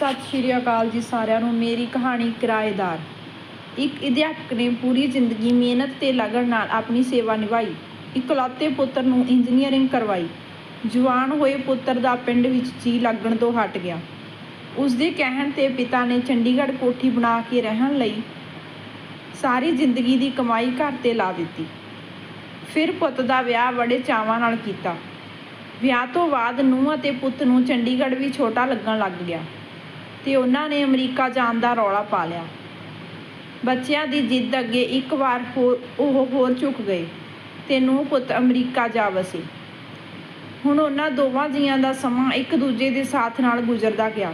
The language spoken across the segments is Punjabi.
ਸਤਿ ਸ਼੍ਰੀ ਅਕਾਲ ਜੀ ਸਾਰਿਆਂ ਨੂੰ, ਮੇਰੀ ਕਹਾਣੀ ਕਿਰਾਏਦਾਰ। ਇੱਕ ਅਧਿਆਪਕ ਨੇ ਪੂਰੀ ਜ਼ਿੰਦਗੀ ਮਿਹਨਤ ਤੇ ਲਗਨ ਨਾਲ ਆਪਣੀ ਸੇਵਾ ਨਿਭਾਈ। ਇਕਲੌਤੇ ਪੁੱਤਰ ਨੂੰ ਇੰਜੀਨੀਅਰਿੰਗ ਕਰਵਾਈ। ਜਵਾਨ ਹੋਏ ਪੁੱਤਰ ਦਾ ਪਿੰਡ ਵਿੱਚ ਜੀ ਲੱਗਣ ਤੋਂ ਹਟ ਗਿਆ। ਉਸ ਦੇ ਕਹਿਣ ਤੇ ਪਿਤਾ ਨੇ ਚੰਡੀਗੜ੍ਹ ਕੋਠੀ ਬਣਾ ਕੇ ਰਹਿਣ ਲਈ ਸਾਰੀ ਜ਼ਿੰਦਗੀ ਦੀ ਕਮਾਈ ਘਰ ਤੇ ਲਾ ਦਿੱਤੀ। ਫਿਰ ਪੁੱਤ ਦਾ ਵਿਆਹ ਬੜੇ ਚਾਵਾਂ ਨਾਲ ਕੀਤਾ। ਵਿਆਹ ਤੋਂ ਬਾਅਦ ਨੂੰਹ ਅਤੇ ਪੁੱਤ ਨੂੰ ਚੰਡੀਗੜ੍ਹ ਵੀ ਛੋਟਾ ਲੱਗਣ ਲੱਗ ਗਿਆ। ਤੇ ਉਹਨਾਂ ਨੇ ਅਮਰੀਕਾ ਜਾਣ ਦਾ ਰੌਲਾ ਪਾ ਲਿਆ। ਬੱਚਿਆਂ ਦੀ ਜਿੱਦ ਅੱਗੇ ਇੱਕ ਵਾਰ ਹੋਰ ਉਹ ਹੋਰ ਝੁਕ ਗਏ ਤੇ ਨੂੰਹ ਪੁੱਤ ਅਮਰੀਕਾ ਜਾ ਵਸੇ। ਹੁਣ ਉਹਨਾਂ ਦੋਵਾਂ ਜੀਆਂ ਦਾ ਸਮਾਂ ਇੱਕ ਦੂਜੇ ਦੇ ਸਾਥ ਨਾਲ ਗੁਜ਼ਰਦਾ ਗਿਆ।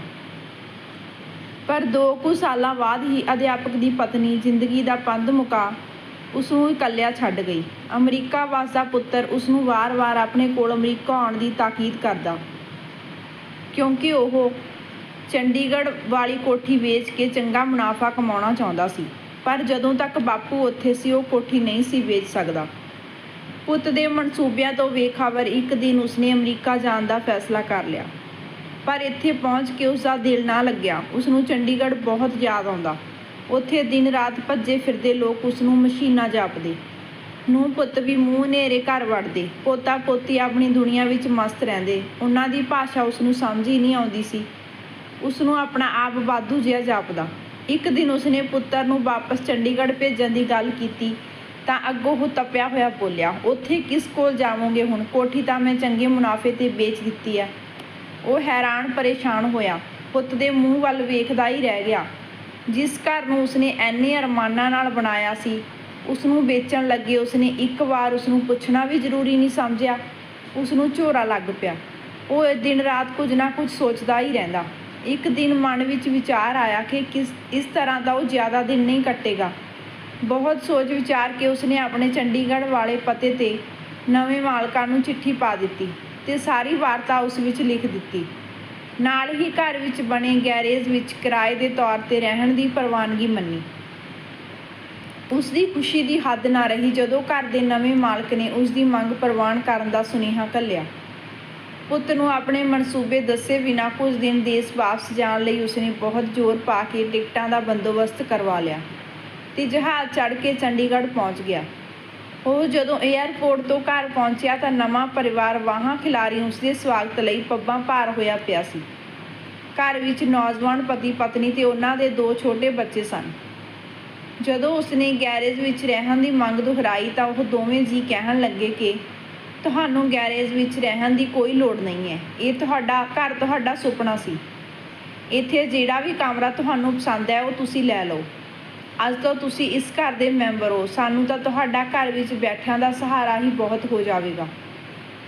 ਪਰ ਦੋ ਕੁ ਸਾਲਾਂ ਬਾਅਦ ਹੀ ਅਧਿਆਪਕ ਦੀ ਪਤਨੀ ਜ਼ਿੰਦਗੀ ਦਾ ਪੰਧ ਮੁਕਾ ਉਸ ਨੂੰ ਇਕੱਲਿਆ ਛੱਡ ਗਈ। ਅਮਰੀਕਾ ਵਸਦਾ ਪੁੱਤਰ ਉਸ ਨੂੰ ਵਾਰ-ਵਾਰ ਆਪਣੇ ਕੋਲ ਅਮਰੀਕਾ ਆਉਣ ਦੀ ਤਾਕੀਦ ਕਰਦਾ। ਕਿਉਂਕਿ ਉਹ ਚੰਡੀਗੜ੍ਹ ਵਾਲੀ ਕੋਠੀ ਵੇਚ ਕੇ ਚੰਗਾ ਮੁਨਾਫਾ ਕਮਾਉਣਾ ਚਾਹੁੰਦਾ ਸੀ, ਪਰ ਜਦੋਂ ਤੱਕ ਬਾਪੂ ਉੱਥੇ ਸੀ, ਉਹ ਕੋਠੀ ਨਹੀਂ ਸੀ ਵੇਚ ਸਕਦਾ। ਪੁੱਤ ਦੇ ਮਨਸੂਬਿਆਂ ਤੋਂ ਬੇਖਬਰ ਇੱਕ ਦਿਨ ਉਸਨੇ ਅਮਰੀਕਾ ਜਾਣ ਦਾ ਫੈਸਲਾ ਕਰ ਲਿਆ। ਪਰ ਇੱਥੇ ਪਹੁੰਚ ਕੇ ਉਸ ਦਾ ਦਿਲ ਨਾ ਲੱਗਿਆ। ਉਸ ਨੂੰ ਚੰਡੀਗੜ੍ਹ ਬਹੁਤ ਯਾਦ ਆਉਂਦਾ। ਉੱਥੇ ਦਿਨ ਰਾਤ ਭੱਜੇ ਫਿਰਦੇ ਲੋਕ ਉਸ ਨੂੰ ਮਸ਼ੀਨਾਂ ਜਾਪਦੇ। ਨੂੰ ਪੁੱਤ ਵੀ ਮੂੰਹ ਹਨੇਰੇ ਘਰ ਵੜਦੇ। ਪੋਤਾ ਪੋਤੀ ਆਪਣੀ ਦੁਨੀਆ ਵਿੱਚ ਮਸਤ ਰਹਿੰਦੇ। ਉਹਨਾਂ ਦੀ ਭਾਸ਼ਾ ਉਸ ਨੂੰ ਸਮਝ ਹੀ ਨਹੀਂ ਆਉਂਦੀ ਸੀ। ਉਸ ਨੂੰ ਆਪਣਾ ਆਪ ਵਾਧੂ ਜਿਹਾ ਜਾਪਦਾ। ਇੱਕ ਦਿਨ ਉਸਨੇ ਪੁੱਤਰ ਨੂੰ ਵਾਪਸ ਚੰਡੀਗੜ੍ਹ ਭੇਜਣ ਦੀ ਗੱਲ ਕੀਤੀ, ਤਾਂ ਅੱਗੋਂ ਉਹ ਤਪਿਆ ਹੋਇਆ ਬੋਲਿਆ, ਉੱਥੇ ਕਿਸ ਕੋਲ ਜਾਵੋਗੇ ਹੁਣ? ਕੋਠੀ ਤਾਂ ਮੈਂ ਚੰਗੇ ਮੁਨਾਫੇ ਤੇ ਵੇਚ ਦਿੱਤੀ ਹੈ ਉਹ ਹੈਰਾਨ ਪਰੇਸ਼ਾਨ ਹੋਇਆ। ਪੁੱਤ ਦੇ ਮੂੰਹ ਵੱਲ ਵੇਖਦਾ ਹੀ ਰਹਿ ਗਿਆ। ਜਿਸ ਘਰ ਨੂੰ ਉਸਨੇ ਐਨੇ ਅਰਮਾਨਾਂ ਨਾਲ ਬਣਾਇਆ ਸੀ ਉਸ ਨੂੰ ਵੇਚਣ ਲੱਗੇ ਉਸਨੇ ਇੱਕ ਵਾਰ ਉਸ ਨੂੰ ਪੁੱਛਣਾ ਵੀ ਜ਼ਰੂਰੀ ਨਹੀਂ ਸਮਝਿਆ। ਉਸ ਨੂੰ ਝੋਰਾ ਲੱਗ ਪਿਆ। ਉਹ ਦਿਨ ਰਾਤ ਕੁਝ ਨਾ ਕੁਝ ਸੋਚਦਾ ਹੀ ਰਹਿੰਦਾ। ਇੱਕ ਦਿਨ ਮਨ ਵਿੱਚ ਵਿਚਾਰ ਆਇਆ ਕਿ ਕਿਸ, ਇਸ ਤਰ੍ਹਾਂ ਦਾ ਉਹ ਜ਼ਿਆਦਾ ਦਿਨ ਨਹੀਂ ਕੱਟੇਗਾ। ਬਹੁਤ ਸੋਚ ਵਿਚਾਰ ਕੇ ਉਸਨੇ ਆਪਣੇ ਚੰਡੀਗੜ੍ਹ ਵਾਲੇ ਪਤੇ ਤੇ ਨਵੇਂ ਮਾਲਕਾਂ ਨੂੰ ਚਿੱਠੀ ਪਾ ਦਿੱਤੀ ਤੇ ਸਾਰੀ ਵਾਰਤਾ ਉਸ ਵਿੱਚ ਲਿਖ ਦਿੱਤੀ। ਨਾਲ ਹੀ ਘਰ ਵਿੱਚ ਬਣੇ ਗੈਰੇਜ ਵਿੱਚ ਕਿਰਾਏ ਦੇ ਤੌਰ ਤੇ ਰਹਿਣ ਦੀ ਪ੍ਰਵਾਨਗੀ ਮੰਨੀ। ਉਸ ਦੀ ਖੁਸ਼ੀ ਦੀ ਹੱਦ ਨਾ ਰਹੀ ਜਦੋਂ ਘਰ ਦੇ ਨਵੇਂ ਮਾਲਕ ਨੇ ਉਸ ਦੀ ਮੰਗ ਪ੍ਰਵਾਨ ਕਰਨ ਦਾ ਸੁਨੇਹਾ ਘੱਲਿਆ। ਪੁੱਤ ਨੂੰ ਆਪਣੇ ਮਨਸੂਬੇ ਦੱਸੇ ਬਿਨਾਂ ਕੁਝ ਦਿਨ ਦੇਸ਼ ਵਾਪਸ ਜਾਣ ਲਈ ਉਸਨੇ ਬਹੁਤ ਜ਼ੋਰ ਪਾ ਕੇ ਟਿਕਟਾਂ ਦਾ ਬੰਦੋਬਸਤ ਕਰਵਾ ਲਿਆ ਤੇ ਜਹਾਜ਼ ਚੜ੍ਹ ਕੇ ਚੰਡੀਗੜ੍ਹ ਪਹੁੰਚ ਗਿਆ। ਉਹ ਜਦੋਂ 에ਅਰਪੋਰਟ ਤੋਂ ਘਰ ਪਹੁੰਚਿਆ ਤਾਂ ਨਵਾਂ ਪਰਿਵਾਰ ਵਾਹਾਂ ਖਿਲਾਰੀ ਉਸਦੇ ਸਵਾਗਤ ਲਈ ਪੱਬਾਂ ਭਾਰ ਹੋਇਆ ਪਿਆ ਸੀ। ਘਰ ਵਿੱਚ ਨੌਜਵਾਨ ਪਤੀ ਪਤਨੀ ਤੇ ਉਹਨਾਂ ਦੇ ਦੋ ਛੋਟੇ ਬੱਚੇ ਸਨ। ਜਦੋਂ ਉਸਨੇ ਗੈਰੇਜ ਵਿੱਚ ਰਹਿਣ ਦੀ ਮੰਗ ਦੁਹਰਾਈ ਤਾਂ ਉਹ ਦੋਵੇਂ ਜੀ ਕਹਿਣ ਲੱਗੇ ਕਿ ਤੁਹਾਨੂੰ ਗੈਰੇਜ ਵਿੱਚ ਰਹਿਣ ਦੀ ਕੋਈ ਲੋੜ ਨਹੀਂ ਹੈ। ਇਹ ਤੁਹਾਡਾ ਘਰ, ਤੁਹਾਡਾ ਸੁਪਨਾ ਸੀ। ਇੱਥੇ ਜਿਹੜਾ ਵੀ ਕਮਰਾ ਤੁਹਾਨੂੰ ਪਸੰਦ ਹੈ, ਉਹ ਤੁਸੀਂ ਲੈ ਲਓ। ਅੱਜ ਤੋਂ ਤੁਸੀਂ ਇਸ ਘਰ ਦੇ ਮੈਂਬਰ ਹੋ। ਸਾਨੂੰ ਤਾਂ ਤੁਹਾਡਾ ਘਰ ਵਿੱਚ ਬੈਠਿਆਂ ਦਾ ਸਹਾਰਾ ਹੀ ਬਹੁਤ ਹੋ ਜਾਵੇਗਾ।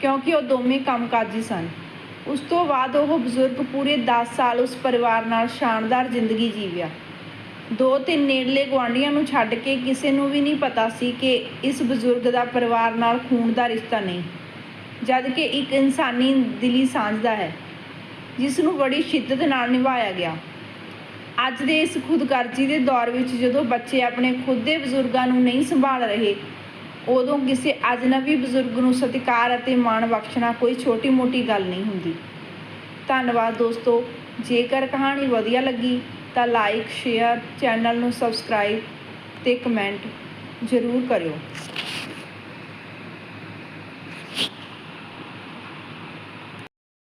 ਕਿਉਂਕਿ ਉਹ ਦੋਵੇਂ ਕੰਮਕਾਜੀ ਸਨ। ਉਸ ਤੋਂ ਬਾਅਦ ਉਹ ਬਜ਼ੁਰਗ ਪੂਰੇ 10 ਸਾਲ ਉਸ ਪਰਿਵਾਰ ਨਾਲ ਸ਼ਾਨਦਾਰ ਜ਼ਿੰਦਗੀ ਜੀਵਿਆ। ਦੋ ਤਿੰਨ ਨੇੜਲੇ ਗੁਆਂਢੀਆਂ ਨੂੰ ਛੱਡ ਕੇ ਕਿਸੇ ਨੂੰ ਵੀ ਨਹੀਂ ਪਤਾ ਸੀ ਕਿ ਇਸ ਬਜ਼ੁਰਗ ਦਾ ਪਰਿਵਾਰ ਨਾਲ ਖੂਨ ਦਾ ਰਿਸ਼ਤਾ ਨਹੀਂ, ਜਦ ਕਿ ਇੱਕ ਇਨਸਾਨੀ ਦਿਲੀ ਸਾਂਝਦਾ ਹੈ, ਜਿਸ ਨੂੰ ਬੜੀ ਸ਼ਿੱਦਤ ਨਾਲ ਨਿਭਾਇਆ ਗਿਆ। ਅੱਜ ਦੇ ਇਸ ਖੁਦਗਰਜ਼ੀ ਦੇ ਦੌਰ ਵਿੱਚ ਜਦੋਂ ਬੱਚੇ ਆਪਣੇ ਖੁਦ ਦੇ ਬਜ਼ੁਰਗਾਂ ਨੂੰ ਨਹੀਂ ਸੰਭਾਲ ਰਹੇ, ਉਦੋਂ ਕਿਸੇ ਅਜਨਬੀ ਬਜ਼ੁਰਗ ਨੂੰ ਸਤਿਕਾਰ ਅਤੇ ਮਾਣ ਬਖਸ਼ਣਾ ਕੋਈ ਛੋਟੀ-ਮੋਟੀ ਗੱਲ ਨਹੀਂ ਹੁੰਦੀ। ਧੰਨਵਾਦ ਦੋਸਤੋ, ਜੇਕਰ ਕਹਾਣੀ ਵਧੀਆ ਲੱਗੀ ਤਾਂ ਲਾਈਕ ਸ਼ੇਅਰ ਚੈਨਲ ਨੂੰ ਸਬਸਕ੍ਰਾਈਬ ਅਤੇ ਕਮੈਂਟ ਜ਼ਰੂਰ ਕਰਿਓ।